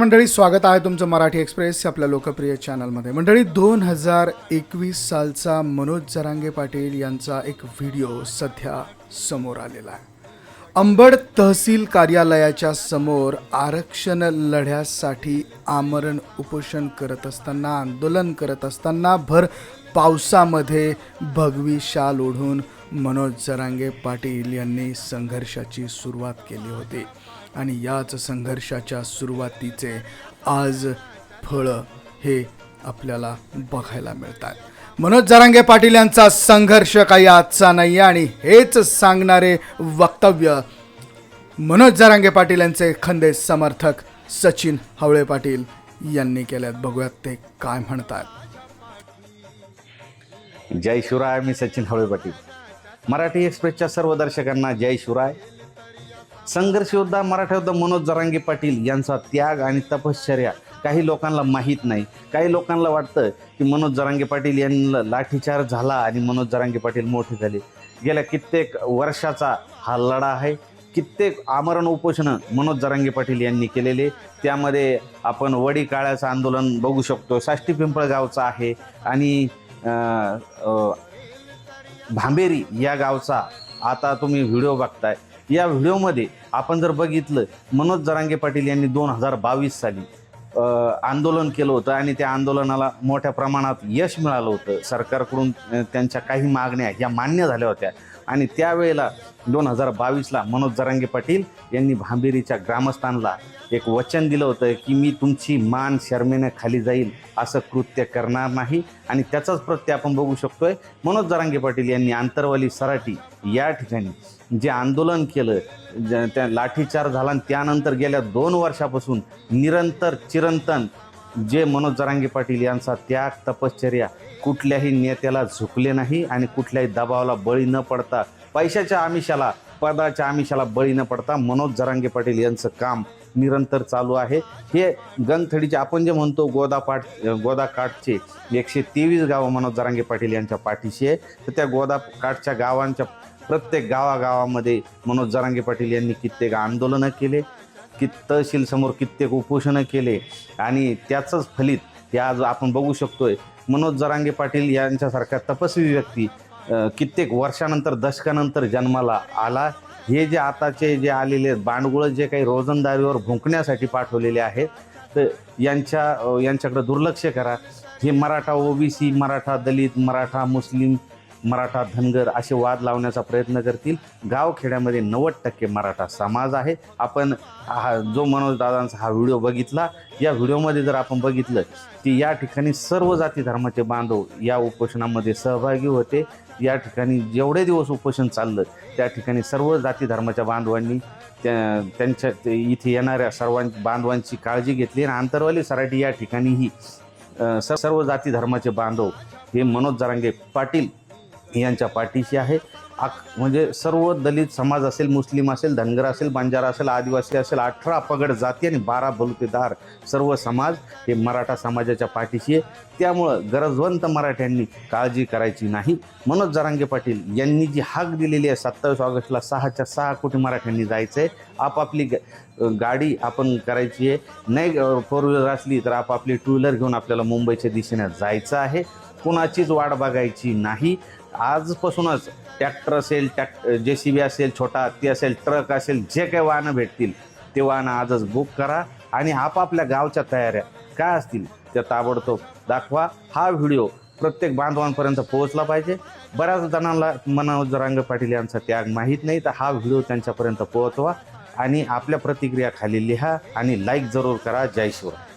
मंडळी स्वागत आहे तुमचं मराठी एक्सप्रेस आपल्या लोकप्रिय चॅनलमध्ये. मंडळी दोन हजार एकवीस सालचा मनोज जरांगे पाटील यांचा एक व्हिडिओ सध्या समोर आलेला आहे. अंबड तहसील कार्यालयाच्या समोर आरक्षण लढ्यासाठी आमरण उपोषण करत असताना आंदोलन करत असताना भर पावसामध्ये भगवी शाल ओढून मनोज जरांगे पाटील यांनी संघर्षाची सुरुवात केली होती. आणि याच संघर्षाच्या सुरुवातीचे आज फळं हे आपल्याला बघायला मिळतात. मनोज जरांगे पाटील यांचा संघर्ष काही आजचा नाही आणि हेच सांगणारे वक्तव्य मनोज जरांगे पाटील यांचे खंदे समर्थक सचिन हवळे पाटील यांनी केल्यात. बघूयात ते काय म्हणतात. जय शिवराय मी सचिन हवळे पाटील. मराठी एक्सप्रेसच्या सर्व दर्शकांना जय शिवराय. संघर्ष योद्धा मराठा योद्धा मनोज जरांगे पाटील यांचा त्याग आणि तपश्चर्या काही लोकांना माहीत नाही. काही लोकांना वाटतं की मनोज जरांगे पाटील यांना लाठीचार झाला आणि मनोज जरांगे पाटील मोठे झाले. गेल्या कित्येक वर्षाचा हा लढा आहे. कित्येक आमरण उपोषणं मनोज जरांगे पाटील यांनी केलेले. त्यामध्ये आपण वडी काळ्याचं आंदोलन बघू शकतो. साष्टी पिंपळगावचं आहे आणि भांबेरी या गावचा आता तुम्ही व्हिडिओ बघताय. या व्हिडिओमध्ये आपण जर बघितलं मनोज जरांगे पाटील यांनी दोन हजार बावीस साली आंदोलन केलं होतं आणि त्या आंदोलनाला मोठ्या प्रमाणात यश मिळालं होतं. सरकारकडून त्यांच्या काही मागण्या ह्या मान्य झाल्या होत्या. आणि त्यावेळेला दोन हजार बावीसला मनोज जरांगे पाटील यांनी भांबेरीच्या ग्रामस्थांना एक वचन दिलं होतं की मी तुमची मान शर्मेने खाली जाईल असं कृत्य करणार नाही. आणि त्याचाच प्रत्यय आपण बघू शकतोय. मनोज जरांगे पाटील यांनी आंतरवाली सराटी या ठिकाणी जे आंदोलन केलं ज- त्या लाठीचार झाला आणि त्यानंतर गेल्या दोन वर्षापासून निरंतर चिरंतन जे मनोज जरांगे पाटील यांचा त्याग तपश्चर्या कुठल्याही नेत्याला झुकले नाही आणि कुठल्याही दबावाला बळी न पडता पैशाच्या आमिषाला पदाच्या आमिषाला बळी न पडता मनोज जरांगे पाटील यांचं काम निरंतर चालू आहे. हे गंगथडीचे आपण जे म्हणतो गोदापाट गोदाकाठचे एकशे तेवीस गावं मनोज जरांगे पाटील यांच्या पाठीशी आहे. तर त्या गोदाकाठच्या गावांच्या प्रत्येक गावागावामध्ये मनोज जरांगे पाटील यांनी कित्येक आंदोलनं केले. कि तहसीलसमोर कित्येक उपोषणं केले आणि त्याचंच फलित हे आज आपण बघू शकतोय. मनोज जरांगे पाटील यांच्यासारख्या तपस्वी व्यक्ती कित्येक वर्षानंतर दशकानंतर जन्माला आला. हे जे आताचे जे आलेले बांडगुळं जे काही रोजंदारीवर भुंकण्यासाठी पाठवलेले आहेत तर यांच्या यांच्याकडं यांच्याकडे दुर्लक्ष करा. हे मराठा ओबीसी मराठा दलित मराठा मुस्लिम मराठा धनगर असे वाद लावण्याचा प्रयत्न करतील. गावखेड्यामध्ये नव्वद टक्के मराठा समाज आहे. आपण हा जो मनोज दादांचा हा व्हिडिओ बघितला या व्हिडिओमध्ये जर आपण बघितलं की या ठिकाणी सर्व जाती धर्माचे बांधव या उपोषणामध्ये सहभागी होते. या ठिकाणी जेवढे दिवस उपोषण चाललं त्या ठिकाणी सर्व जाती धर्माच्या बांधवांनी त्या त्यांच्या ते इथे येणाऱ्या सर्वां बांधवांची काळजी घेतली. आणि आंतरवाली सराठी या ठिकाणीही स- सर्व जाती धर्माचे बांधव हे मनोज जरांगे पाटील यांच्या पाठीशी आहे. आक म्हणजे सर्व दलित समाज असेल मुस्लिम असेल धनगर असेल बंजारा असेल आदिवासी असेल अठरा पगड जाती आणि बारा बलुतेदार सर्व समाज हे मराठा समाजाच्या पाठीशी आहे. त्यामुळं गरजवंत मराठ्यांनी काळजी करायची नाही. मनोज जरांगे पाटील यांनी जी हाक दिलेली आहे सत्तावीस ऑगस्टला सहाच्या सहा कोटी मराठ्यांनी जायचं आहे आपापली ग- गाडी आपण करायची आहे. नाही फोर व्हीलर असली तर आपापली टू व्हीलर घेऊन आपल्याला मुंबईच्या दिशेने जायचं आहे. कुणाचीच वाट बघायची नाही. आजपासूनच ट्रॅक्टर असेल टॅक जे सी बी असेल छोटा हत्ती असेल ट्रक असेल जे काही वाहनं भेटतील ते वाहनं आजच बुक करा आणि आपापल्या गावच्या तयाऱ्या काय असतील त्या ताबडतोब दाखवा. हा व्हिडिओ प्रत्येक बांधवांपर्यंत पोहोचला पाहिजे. बऱ्याच जणांना मनोज रांग पाटील यांचा त्याग माहीत नाही तर हा व्हिडिओ त्यांच्यापर्यंत पोहोचवा आणि आपल्या प्रतिक्रिया खाली लिहा आणि लाईक जरूर करा. जय शिवराय.